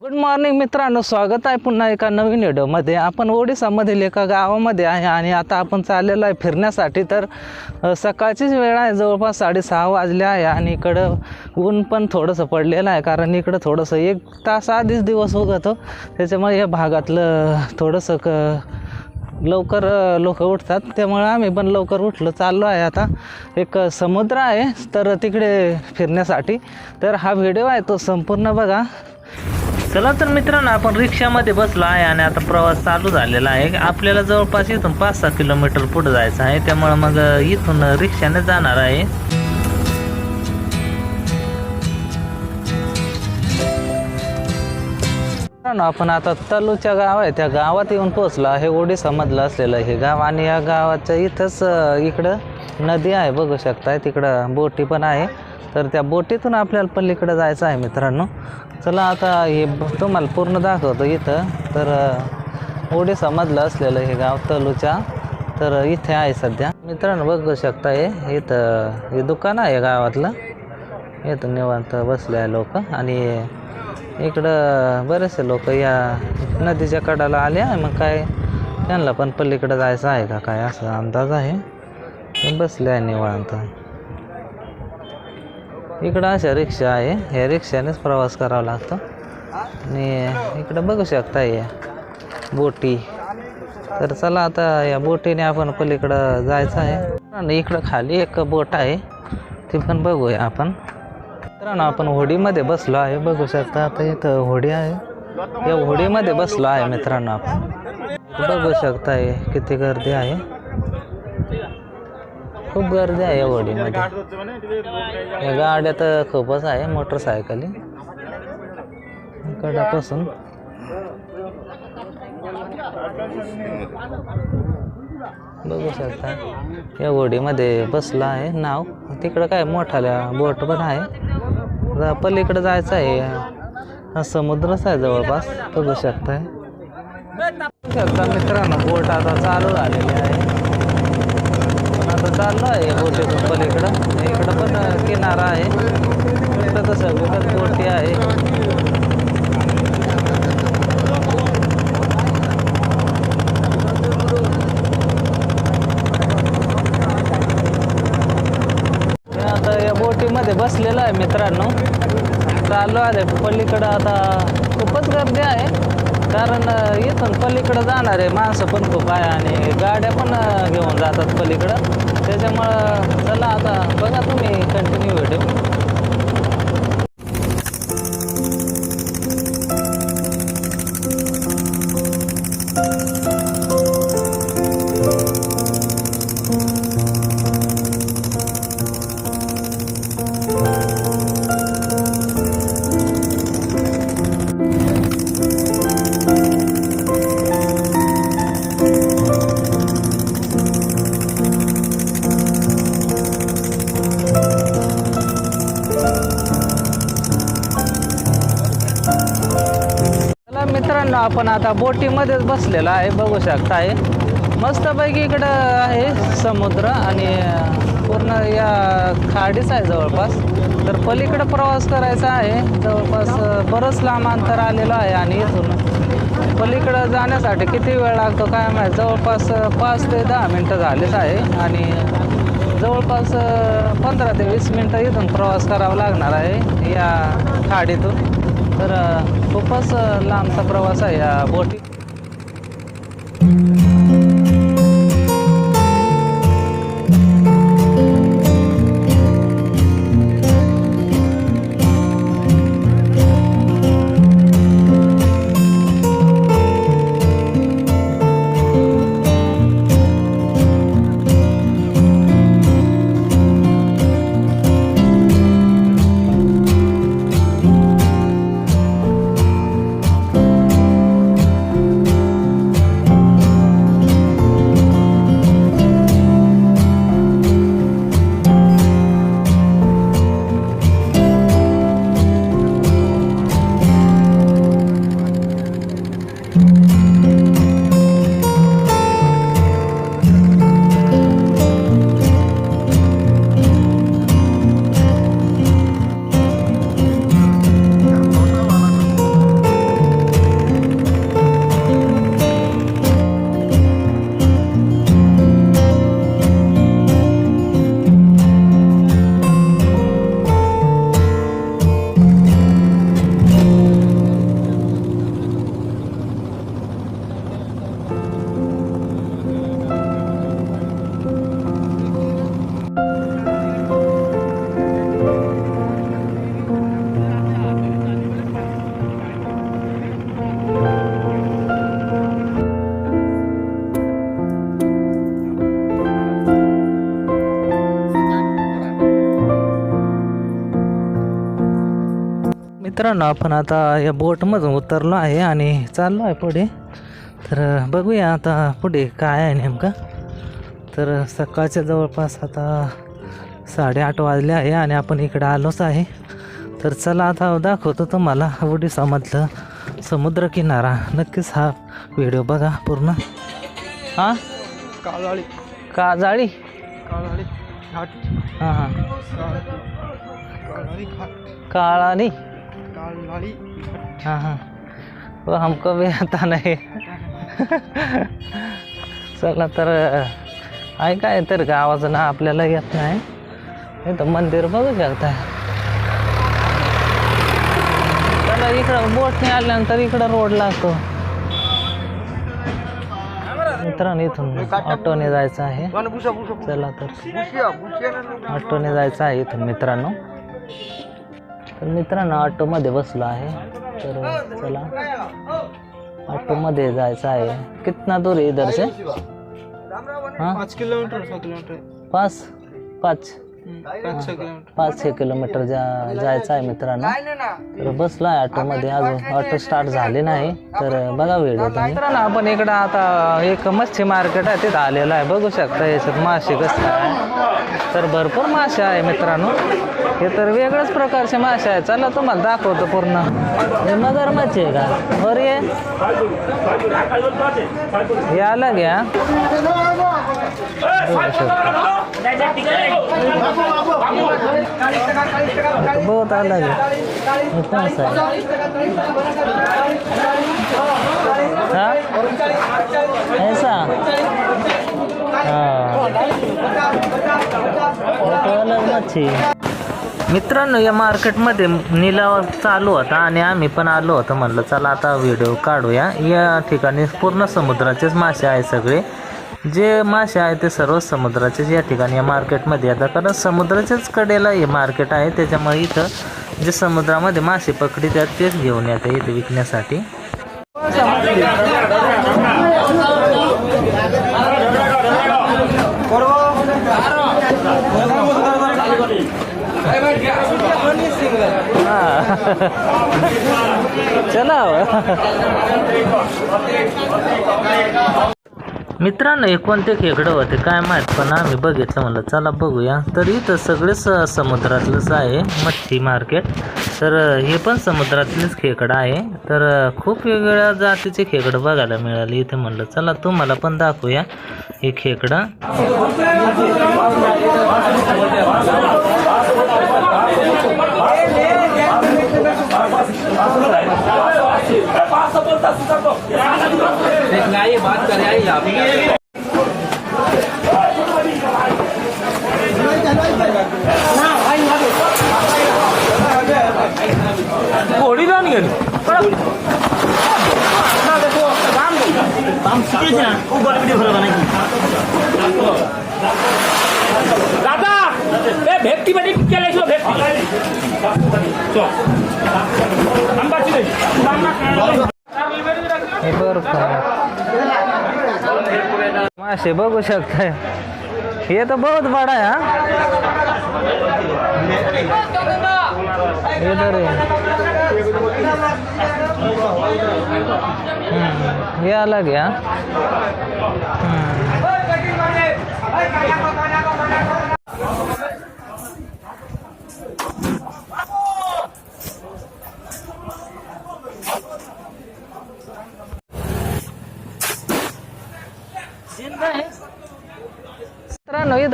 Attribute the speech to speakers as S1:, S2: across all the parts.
S1: Good morning मित्रांनो. स्वागत आहे पुन्हा एका नवीन व्हिडिओमध्ये. आपण ओडिसामधील एका गावामध्ये आहे आणि आता आपण चाललेलो आहे फिरण्यासाठी. तर सकाळचीच वेळ आहे. जवळपास साडेसहा वाजले आहे आणि इकडं ऊन पण थोडंसं पडलेलं आहे. कारण इकडं थोडंसं एक तास आधीच दिवस उगवतो हो. त्याच्यामुळे या भागातलं थोडंसं क लवकर लोक उठतात. त्यामुळे आम्ही पण लवकर उठलो. चाललो आहे आता. एक समुद्र आहे तर तिकडे फिरण्यासाठी. तर हा व्हिडिओ आहे तो संपूर्ण बघा. चला तर मित्रांनो आपण रिक्षामध्ये बसलो आहे आणि आता प्रवास चालू झालेला आहे. आपल्याला जवळपास इथून पाच सहा किलोमीटर पुढे जायचं आहे. त्यामुळे मग इथून रिक्षाने जाणार आहे. मित्रांनो आपण आता तलूच्या गाव आहे. त्या गावात येऊन पोहोचलो आहे. ओडिसामधलं असलेलं हे गाव. आणि या गावाच्या इथंच इकडं नदी आहे. बघू शकताय तिकडं बोटी पण आहे. तर त्या बोटीतून आपल्याला पलीकडं जायचं आहे मित्रांनो. चला आता हे तुम्हाला पूर्ण दाखवतो इथं. तर ओडिसामधलं असलेलं हे गाव तलूच्या. तर इथे आहे सध्या. मित्रांनो बघू शकता हे. इथं हे दुकान आहे गावातलं. इथं निवांत बसले आहे लोक. आणि इकडं बरेचसे लोक या नदीच्या कडाला आले आहे. मग काय त्यांना पण पलीकडं जायचं आहे का? काय असा अंदाज आहे. बसले आहे निवांत. इकडं अशा रिक्षा आहे. ह्या रिक्षानेच प्रवास करावा लागतो. आणि इकडं बघू शकता या बोटी. तर चला आता या बोटीने आपण पलीकडं जायचं आहे. आणि इकडं खाली एक बोट आहे. ती पण बघूया आपण. मित्रांनो आपण होडीमध्ये बसलो आहे. बघू शकता आता इथं होडी आहे. या होडीमध्ये बसलो आहे मित्रांनो आपण. बघू शकताय किती गर्दी आहे. खूप गर्दी आहे या होडीमध्ये या गाड्या तर खूपच आहे मोटरसायकली कडापासून बघू शकता. या होडीमध्ये बसला आहे नाव. तिकडं काय मोठाल्या बोट पण आहे. पलीकडे जायचं आहे. हा समुद्रच आहे जवळपास. बघू शकताय. बघू शकता मित्रांनो बोट आता चालू झालेली आहे. पण आहे या बोटीतून पलीकडं इकडं पण किनारा आहे. इकडं तर सगळीकडे बोटी आहे? मी आता या बोटीमध्ये बसलेलो आहे मित्रांनो. चाललो आहे. पलीकडं आता खूपच गर्दी आहे. कारण इथून पलीकडं जाणारे माणसं पण खूप आहे आणि गाड्या पण घेऊन जातात पलीकडं. त्याच्यामुळं चला आता बघा तुम्ही कंटिन्यू व्हिडिओ आपण आता बोटीमध्येच बसलेला आहे बघू शकताय मस्तपैकी इकडं आहे समुद्र आणि पूर्ण या खाडीच आहे जवळपास. तर पलीकडं प्रवास करायचा आहे. जवळपास बरंच लांब अंतर आलेलं आहे आणि इथून पलीकडं जाण्यासाठी किती वेळ लागतो काय माहीत. जवळपास पाच ते दहा मिनटं झालेच आहे आणि जवळपास पंधरा ते वीस मिनटं इथून प्रवास करावा लागणार आहे या खाडीतून. तर खूपच लांबचा प्रवास आहे या बोटी मित्रांनो आपण आता या बोटमधून उतरलो आहे आणि चाललो आहे पुढे. तर बघूया आता पुढे काय आहे नेमकं. तर सकाळच्या जवळपास आता साडेआठ वाजले आहे आणि आपण इकडे आलोच आहे. तर चला आता दाखवतो तुम्हाला ओडिसामधलं समुद्रकिनारा. नक्कीच हा व्हिडिओ बघा पूर्ण. हां? काजाळी.
S2: काळाळी घाट.
S1: हां हां. काळानी हाँ हाँ। वो हमको भी आता नहीं। चला तर आहे काय तर गावाचं ना आपल्याला येत नाही हे। तर मंदिर बघू शकता चला इकडं बोटने आल्यानंतर इकडं रोड लागतो मित्रांनो इथून ऑटोने जायचं आहे चला तर। ऑटोने जायचं आहे इथून मित्रांनो। तर मित्रांनो ऑटोमध्ये बसलो आहे. तर चला. ऑटोमध्ये जायचं आहे. कितना दूर आहे इधर से? हां?
S2: पाच किलोमीटर सहा किलोमीटर.
S1: पाच? पाच.
S2: पाच सहा किलोमीटर.
S1: पाच छे किलोमीटर जा जायचं आहे मित्रांनो. तर बसलो आहे ऑटोमध्ये अजून. ऑटो स्टार्ट झाले नाही. तर बघा व्हिडिओ तुम्ही. मित्रांनो आपण इकडं आता एक मच्छी मार्केट आहे तिथं आलेलं आहे. बघू शकता याच्यात मासे कसं आहे तर भरपूर मासे आहे मित्रांनो. हे तर वेगळ्याच प्रकारचे मासे आहेत. चला तुम्हाला दाखवतो पूर्ण. हे मगर मच्छी आहे का? बरं ये? या आलं घ्या बहुत अलग है ये कौन ऐसा हाँ अलग मच्छी मित्रांनो या मार्केटमध्ये निलाव चालू होता आणि आम्ही पण आलो होतो म्हणलं चला आता व्हिडिओ काढूया. या ठिकाणी पूर्ण समुद्राचेच मासे आहे सगळे. जे मासे आहे ते सर्व समुद्राचेच या ठिकाणी या मार्केटमध्ये येतात. कारण समुद्राच्याच कडेला हे मार्केट आहे त्याच्यामुळे इथं जे समुद्रामध्ये मासे पकडतात तेच घेऊन येतात इथे विकण्यासाठी. चला मित्रांनो हे कोणते खेकडं होते? काय माहीत पण आम्ही बघितलं म्हणलं चला बघूया. तर इथं सगळेच समुद्रातलंच आहे मच्छी मार्केट. तर हे पण समुद्रातलेच खेकडं आहे. तर खूप वेगवेगळ्या जातीचे खेकडं बघायला मिळाले इथे म्हणलं. चला तुम्हाला पण दाखवूया हे खेकडं.
S3: দাদা এ ভেটকি বাড়ি কেলাইছো ভেটকি চল আমরা চিনি
S1: हे बर्फ़ बघू शकताय ये तो बहुत बड़ा है। हाँ? इधर हम्म, ये अलग है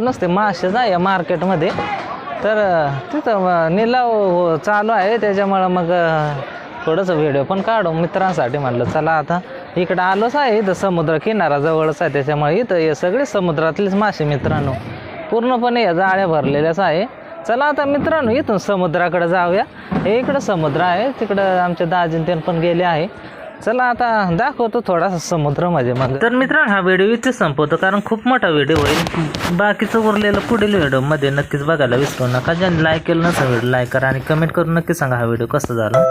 S1: तिथं नसते. मासेच आहे मार्केटमध्ये. तर तिथं निलाव चालू आहे. त्याच्यामुळं मग थोडंसं व्हिडिओ पण काढू. मित्रांसाठी म्हटलं चला आता. इकडं आलोच आहे. इथं समुद्र किनारा जवळच आहे. त्याच्यामुळे इथं हे सगळे समुद्रातलेच मासे मित्रांनो. पूर्णपणे या जाळ्या भरलेल्याच आहे. चला आता मित्रांनो इथून समुद्राकडे जाऊया. हे इकडं समुद्र आहे. तिकडं आमच्या दाजीन पण गेले आहे. चला आता दाखवतो थोडासा समुद्र म्हणजे मग. तर मित्रांनो हा व्हिडिओ इथे संपवतो कारण खूप मोठा व्हिडिओ होईल. बाकीचं उरलेलं पुढील व्हिडिओमध्ये नक्कीच बघायला विसरू नका. ज्यांनी लाईक केलं नसेल व्हिडिओ लाईक करा आणि कमेंट करून नक्की सांगा हा व्हिडिओ कसा झाला.